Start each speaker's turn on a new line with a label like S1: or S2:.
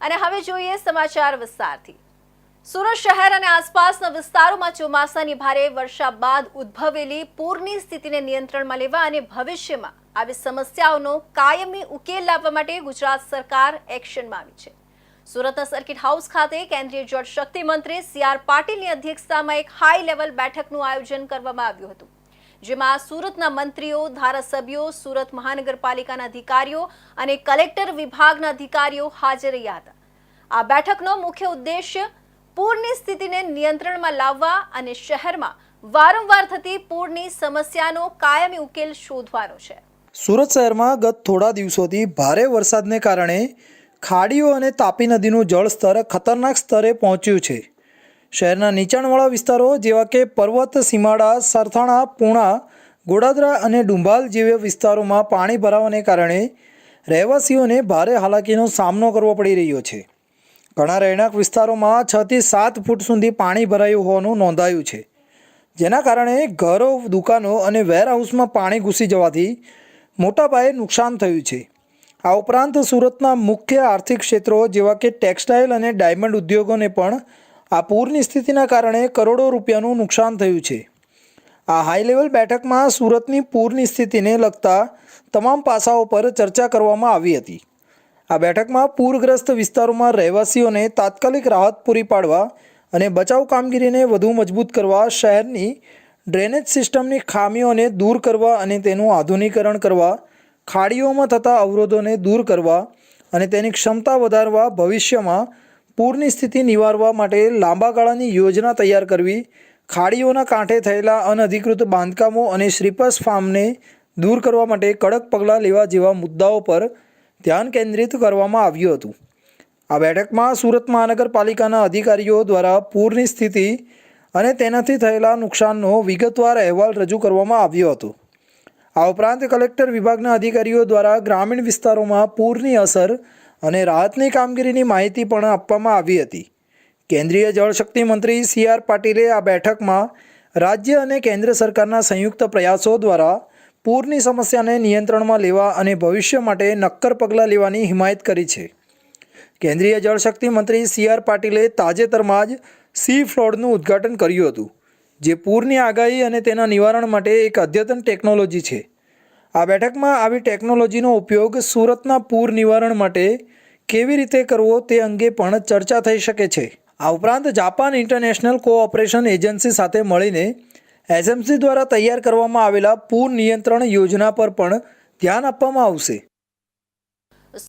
S1: અને હવે જોઈએ સમાચાર વિસ્તારથી. સુરત શહેર અને આસપાસના વિસ્તારોમાં ચોમાસાની ભારે વર્ષા બાદ ઉદ્ભવેલી પૂરની સ્થિતિને નિયંત્રણમાં લેવા અને ભવિષ્યમાં આવી સમસ્યાઓનો કાયમી ઉકેલ લાવવા માટે ગુજરાત સરકાર એક્શનમાં આવી છે. સુરતના સર્કિટ હાઉસ ખાતે કેન્દ્રીય જળ શક્તિ મંત્રી સી આર પાટીલની અધ્યક્ષતામાં એક હાઈ લેવલ બેઠકનું આયોજન કરવામાં આવ્યું હતું. જેમાં સુરતના મંત્રીઓ, ધારાસભ્યો, સુરત મહાનગરપાલિકાના અધિકારીઓ અને કલેક્ટર વિભાગના અધિકારીઓ હાજર રહ્યા હતા. આ બેઠકનો મુખ્ય ઉદ્દેશ્ય પૂરની સ્થિતિને નિયંત્રણમાં લાવવા અને શહેરમાં વારંવાર થતી પૂરની સમસ્યાનો કાયમી ઉકેલ શોધવાનો છે.
S2: સુરત શહેરમાં ગત થોડા દિવસોથી ભારે વરસાદને કારણે ખાડીઓ અને તાપી નદીનું જળસ્તર ખતરનાક સ્તરે પહોંચ્યું છે. શહેરના નીચાણવાળા વિસ્તારો જેવા કે પર્વત, સીમાડા, સરથાણા, પૂણા, ગોડાદરા અને ડુંભાલ જેવા વિસ્તારોમાં પાણી ભરાવાને કારણે રહેવાસીઓને ભારે હાલાકીનો સામનો કરવો પડી રહ્યો છે. ઘણા રહેણાંક વિસ્તારોમાં છથી સાત ફૂટ સુધી પાણી ભરાયું હોવાનું નોંધાયું છે. જેના કારણે ઘરો, દુકાનો અને વેરહાઉસમાં પાણી ઘૂસી જવાથી મોટા પાયે નુકસાન થયું છે. આ ઉપરાંત સુરતના મુખ્ય આર્થિક ક્ષેત્રો જેવા કે ટેક્સટાઇલ અને ડાયમંડ ઉદ્યોગોને પણ આ પૂરની સ્થિતિના કારણે કરોડો રૂપિયાનું નુકસાન થયું છે. આ હાઈ લેવલ બેઠકમાં સુરતની પૂરની સ્થિતિને લગતા તમામ પાસાઓ પર ચર્ચા કરવામાં આવી હતી. આ બેઠકમાં પૂરગ્રસ્ત વિસ્તારોમાં રહેવાસીઓને તાત્કાલિક રાહત પૂરી પાડવા અને બચાવ કામગીરીને વધુ મજબૂત કરવા, શહેરની ડ્રેનેજ સિસ્ટમની ખામીઓને દૂર કરવા અને તેનું આધુનિકરણ કરવા, ખાડીઓમાં થતા અવરોધોને દૂર કરવા અને તેની ક્ષમતા વધારવા, ભવિષ્યમાં પૂરની સ્થિતિ નિવારવા માટે લાંબા ગાળાની યોજના તૈયાર કરવી, ખાડીઓના કાંઠે થયેલા અનધિકૃત બાંધકામો અને શ્રીપસ ફાર્મને દૂર કરવા માટે કડક પગલાં લેવા જેવા મુદ્દાઓ પર ધ્યાન કેન્દ્રિત કરવામાં આવ્યું હતું. આ બેઠકમાં સુરત મહાનગરપાલિકાના અધિકારીઓ દ્વારા પૂરની સ્થિતિ અને તેનાથી થયેલા નુકસાનનો વિગતવાર અહેવાલ રજૂ કરવામાં આવ્યો હતો. આ ઉપરાંત કલેક્ટર વિભાગના અધિકારીઓ દ્વારા ગ્રામીણ વિસ્તારોમાં પૂરની અસર અને રાહતની કામગીરીની માહિતી પણ આપવામાં આવી હતી. કેન્દ્રીય જળશક્તિ મંત્રી સી આર પાટીલે આ બેઠકમાં રાજ્ય અને કેન્દ્ર સરકારના સંયુક્ત પ્રયાસો દ્વારા પૂરની સમસ્યાને નિયંત્રણમાં લેવા અને ભવિષ્ય માટે નક્કર પગલાં લેવાની હિમાયત કરી છે. કેન્દ્રીય જળશક્તિ મંત્રી સી આર પાટીલે તાજેતરમાં જ સી ફ્લોડનું ઉદ્ઘાટન કર્યું હતું, જે પૂરની આગાહી અને તેના નિવારણ માટે એક અદ્યતન ટેકનોલોજી છે. આ બેઠકમાં આવી ટેકનોલોજીનો ઉપયોગ સુરતના પૂર નિવારણ માટે કેવી રીતે કરવો તે અંગે પણ ચર્ચા થઈ શકે છે. આ ઉપરાંત જાપાન ઇન્ટરનેશનલ કોઓપરેશન એજન્સી સાથે મળીને એસએમસી દ્વારા તૈયાર કરવામાં આવેલા પૂર નિયંત્રણ યોજના પર પણ ધ્યાન આપવામાં આવશે.